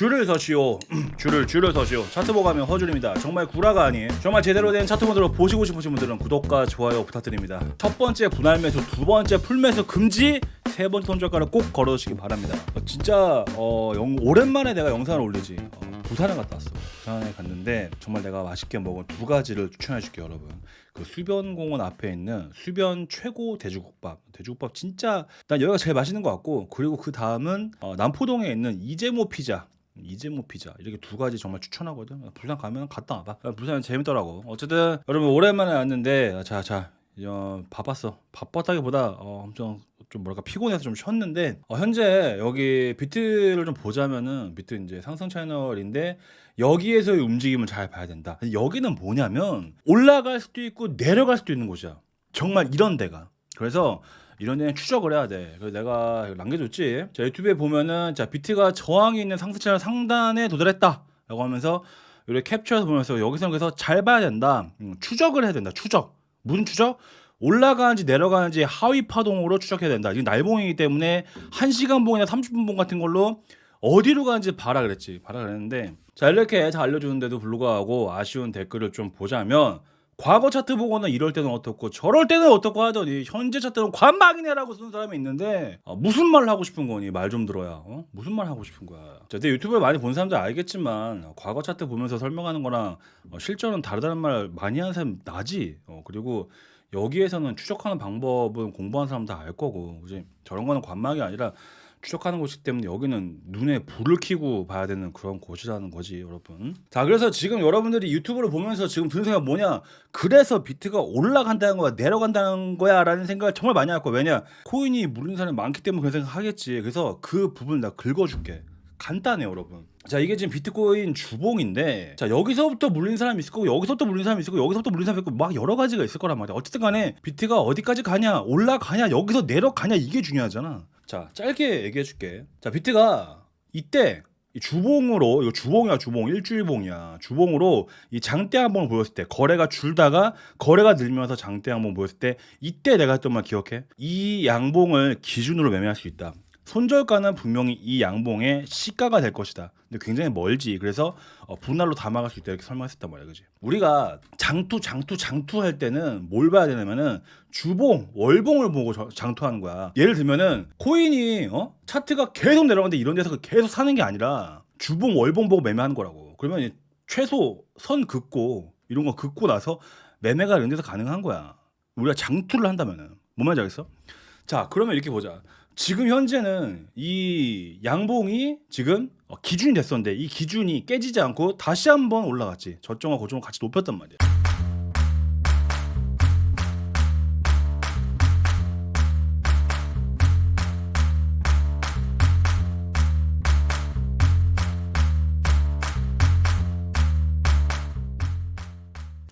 줄을 서시오. 줄을 줄을 서시오. 차트 보고 가면 허줄입니다. 정말 구라가 아닌 정말 제대로 된 차트 모드로 보시고 싶으신 분들은 구독과 좋아요 부탁드립니다. 첫 번째 분할 매수, 두 번째 풀 매수 금지, 세 번째 손절가를 꼭 걸어주시기 바랍니다. 어, 진짜 어, 영- 오랜만에 내가 영상을 올리지. 어, 부산에 갔다 왔어. 부산에 갔는데 정말 내가 맛있게 먹은 두 가지를 추천해 줄게요, 여러분. 그 수변공원 앞에 있는 수변 최고 돼지국밥. 돼지국밥 진짜 난 여기가 제일 맛있는 것 같고 그리고 그 다음은 어, 남포동에 있는 이재모 피자. 이재모 피자 이렇게 두 가지 정말 추천하거든. 부산 가면 갔다 와봐. 부산 재밌더라고. 어쨌든 여러분 오랜만에 왔는데 자자 어, 바빴어. 바빴다기보다 어, 엄청 좀 뭐랄까 피곤해서 좀 쉬었는데 어, 현재 여기 비트를 좀 보자면은 비트 이제 상승 채널인데 여기에서의 움직임을 잘 봐야 된다. 여기는 뭐냐면 올라갈 수도 있고 내려갈 수도 있는 곳이야. 정말 이런 데가. 그래서 이런 데는 추적을 해야 돼. 그래서 내가 남겨줬지. 자 유튜브에 보면은 자 비트가 저항이 있는 상승 상단에 도달했다라고 하면서 이렇게 캡처해서 보면서 여기서 여기서 잘 봐야 된다. 음, 추적을 해야 된다. 추적. 무슨 추적? 올라가는지 내려가는지 하위 파동으로 추적해야 된다. 이게 날봉이기 때문에 1시간 봉이나 30분 봉 같은 걸로 어디로 가는지 봐라 그랬지. 봐라 그랬는데 자 이렇게 다 알려주는데도 불구하고 아쉬운 댓글을 좀 보자면 과거 차트 보고는 이럴 때는 어떻고 저럴 때는 어떻고 하더니 현재 차트는 관망이네라고 쓰는 사람이 있는데 어, 무슨 말 하고 싶은 거니? 말 좀 들어야. 어? 무슨 말 하고 싶은 거야? 자, 내 유튜브를 많이 본 사람들 알겠지만 어, 과거 차트 보면서 설명하는 거랑 어, 실전은 다르다는 말 많이 하는 사람 나지? 어, 그리고 여기에서는 추적하는 방법은 공부한 사람 다 알 거고 그지 저런 거는 관망이 아니라 추적하는 곳이기 때문에 여기는 눈에 불을 켜고 봐야 되는 그런 곳이라는 거지 여러분. 자 그래서 지금 여러분들이 유튜브를 보면서 지금 드는 생각 뭐냐? 그래서 비트가 올라간다는 거야 내려간다는 거야 라는 생각을 정말 많이 할 거야 왜냐? 코인이 물린 사람이 많기 때문에 그런 생각 하겠지. 그래서 그 부분을 내가 긁어줄게. 간단해 여러분. 자 이게 지금 비트코인 주봉인데 자 여기서부터 물린 사람이 있을 거고 여기서부터 물린 사람이 있을 거고 여기서부터 물린 사람이 있고 막 여러 가지가 있을 거란 말이야. 어쨌든 간에 비트가 어디까지 가냐 올라가냐 여기서 내려가냐 이게 중요하잖아 자 짧게 얘기해 줄게. 자 비트가 이때 이 주봉으로 이거 주봉이야 주봉 일주일봉이야. 주봉으로 이 장대 한번 보였을 때 거래가 줄다가 거래가 늘면서 장대 한번 보였을 때 이때 내가 했던 말 기억해? 이 양봉을 기준으로 매매할 수 있다 손절가는 분명히 이 양봉의 시가가 될 것이다. 근데 굉장히 멀지. 그래서 어, 분할로 담아갈 수 있다 이렇게 설명했었단 말이야, 그지? 우리가 장투, 장투, 장투 할 때는 뭘 봐야 되냐면은 주봉, 월봉을 보고 저- 장투하는 거야. 예를 들면은 코인이 어? 차트가 계속 내려가는데 이런 데서 계속 사는 게 아니라 주봉, 월봉 보고 매매하는 거라고. 그러면 이 최소 선 긋고 이런 거 긋고 나서 매매가 이런 데서 가능한 거야. 우리가 장투를 한다면은 뭔 말인지 알겠어? 자, 그러면 이렇게 보자. 지금 현재는 이 양봉이 지금 어, 기준이 됐었는데 이 기준이 깨지지 않고 다시 한번 올라갔지. 저점과 고점을 같이 높였단 말이야.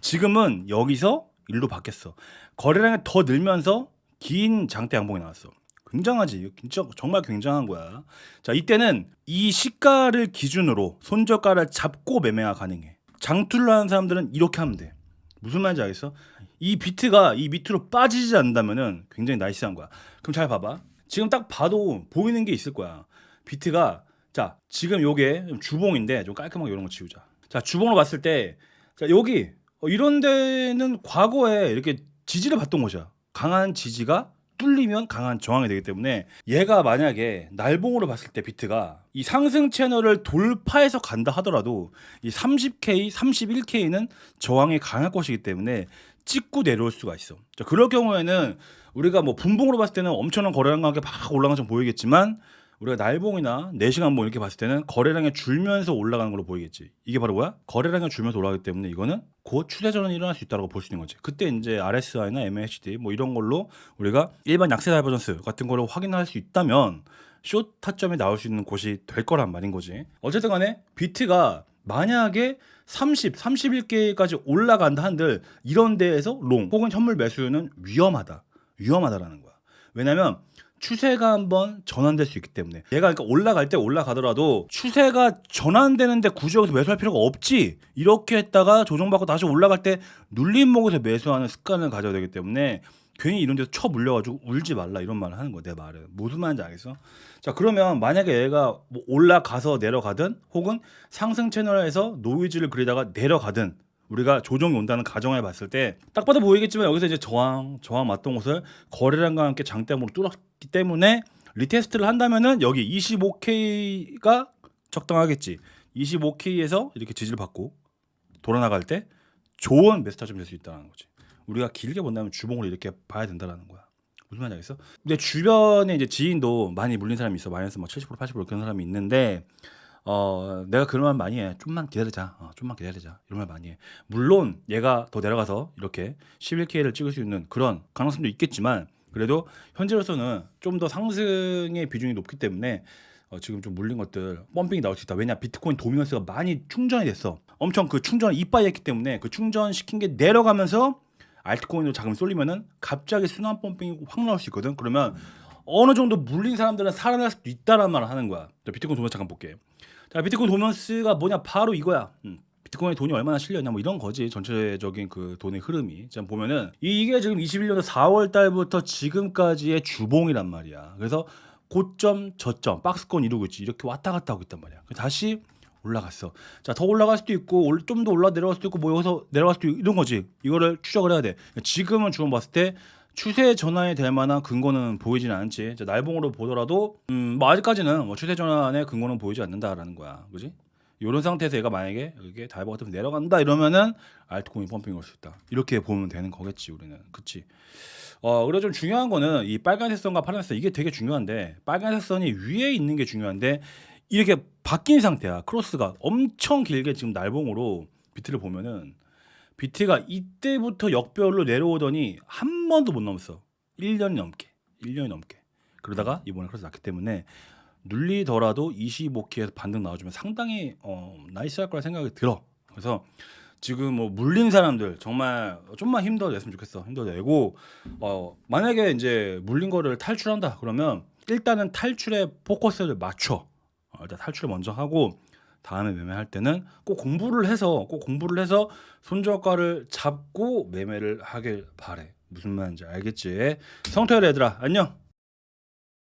지금은 여기서 일로 바뀌었어. 거래량이 더 늘면서 긴 장대 양봉이 나왔어. 굉장하지. 진짜 정말 굉장한 거야. 자, 이때는 이 시가를 기준으로 손절가를 잡고 매매가 가능해. 장투를 하는 사람들은 이렇게 하면 돼. 무슨 말인지 알겠어? 이 비트가 이 밑으로 빠지지 않는다면은 굉장히 나이스한 거야. 그럼 잘 봐봐. 지금 딱 봐도 보이는 게 있을 거야. 비트가 자 지금 요게 좀 주봉인데 좀 깔끔하게 이런 거 지우자. 자 주봉으로 봤을 때 자 여기 어, 이런 데는 과거에 이렇게 지지를 받던 곳이야. 강한 지지가 뚫리면 강한 저항이 되기 때문에 얘가 만약에 날봉으로 봤을 때 비트가 이 상승 채널을 돌파해서 간다 하더라도 이 30K, 31K는 저항이 강할 것이기 때문에 찍고 내려올 수가 있어. 자, 그럴 경우에는 우리가 뭐 분봉으로 봤을 때는 엄청난 거래량하게 막 올라가는 좀 보이겠지만 우리가 날봉이나 4시간 봉 이렇게 봤을 때는 거래량이 줄면서 올라가는 걸로 보이겠지. 이게 바로 뭐야? 거래량이 줄면서 올라가기 때문에 이거는 곧 추세 전환이 일어날 수 있다고 볼 수 있는 거지. 그때 이제 RSI나 MACD 뭐 이런 걸로 우리가 일반 약세 다이버전스 같은 거를 확인할 수 있다면 숏 타점이 나올 수 있는 곳이 될 거란 말인 거지. 어쨌든 간에 비트가 만약에 30, 31개까지 올라간다 한들 이런 데에서 롱 혹은 현물 매수는 위험하다. 위험하다라는 거야. 왜냐면 추세가 한번 전환될 수 있기 때문에. 얘가 그러니까 올라갈 때 올라가더라도 추세가 전환되는데 굳이 여기서 매수할 필요가 없지. 이렇게 했다가 조정받고 다시 올라갈 때 눌림목에서 매수하는 습관을 가져야 되기 때문에 괜히 이런 데서 쳐 물려가지고 울지 말라 이런 말을 하는 거야 내 말은 무슨 말인지 알겠어? 자 그러면 만약에 얘가 뭐 올라가서 내려가든 혹은 상승 채널에서 노이즈를 그리다가 내려가든 우리가 조정이 온다는 가정을 봤을 때 딱 봐도 보이겠지만 여기서 이제 저항 저항 맞던 곳을 거래량과 함께 장대으로 뚫었 기 때문에 리테스트를 한다면은 여기 25K가 적당하겠지 25K에서 이렇게 지지를 받고 돌아나갈 때 좋은 타점이 될 수 있다는 거지. 우리가 길게 본다면 주봉으로 이렇게 봐야 된다라는 거야. 무슨 말인지 알겠어? 근데 주변에 이제 지인도 많이 물린 사람이 있어. 마이너스 막 70% 80% 그런 사람이 있는데 어 내가 그런 말 많이 해. 좀만 기다리자. 어, 좀만 기다리자. 이런 말 많이 해. 물론 얘가 더 내려가서 이렇게 11K를 찍을 수 있는 그런 가능성도 있겠지만 그래도 현재로서는 좀 더 상승의 비중이 높기 때문에 어, 지금 좀 물린 것들 펌핑이 나올 수 있다. 왜냐 비트코인 도미넌스가 많이 충전이 됐어. 엄청 그 충전을 이빠이 했기 때문에 그 충전 시킨 게 내려가면서 알트코인으로 자금 쏠리면은 갑자기 순환 펌핑이 확 나올 수 있거든. 그러면 어느 정도 물린 사람들은 살아날 수도 있다라는 말을 하는 거야. 자, 비트코인 도미넌스 잠깐 볼게. 자 비트코인 도미넌스가 뭐냐 바로 이거야. 음. 비트코인에 돈이 얼마나 실렸냐 뭐 이런 거지. 전체적인 그 돈의 흐름이. 지금 보면은 이- 이게 지금 21년도 4월 달부터 지금까지의 주봉이란 말이야. 그래서 고점 저점 박스권 이루고 있지. 이렇게 왔다 갔다 하고 있단 말이야. 다시 올라갔어. 자 더 올라갈 수도 있고 좀 더 올라 내려갈 수도 있고 뭐 여기서 내려갈 수도 있고 이런 거지. 이거를 추적을 해야 돼. 지금은 주봉 봤을 때 추세 전환이 될 만한 근거는 보이지는 않지. 자, 날봉으로 보더라도 음, 뭐 아직까지는 뭐 추세 전환의 근거는 보이지 않는다라는 거야. 그지 이런 상태에서 얘가 만약에 이게 다이버 같으면 내려간다 이러면은 알트코인 펌핑이 올수 있다. 이렇게 보면 되는 거겠지 우리는. 그치? 어 그리고 좀 중요한 거는 이 빨간색 선과 파란색 선 이게 되게 중요한데 빨간색 선이 위에 있는 게 중요한데 이렇게 바뀐 상태야. 크로스가 엄청 길게 지금 날봉으로 비트를 보면은 비트가 이때부터 역별로 내려오더니 한 번도 못 넘었어. 1년이 넘게 1년이 넘게. 그러다가 이번에 크로스 났기 때문에 눌리더라도 25K에서 반등 나와주면 상당히 어, 나이스할 거라 생각이 들어. 그래서 지금 뭐 물린 사람들 정말 좀만 힘더 냈으면 좋겠어. 힘더 내고 어, 만약에 이제 물린 거를 탈출한다 그러면 일단은 탈출에 포커스를 맞춰. 어, 일단 탈출을 먼저 하고 다음에 매매할 때는 꼭 공부를 해서 꼭 공부를 해서 손저가를 잡고 매매를 하길 바래. 무슨 말인지 알겠지? 성토열 얘들아 안녕.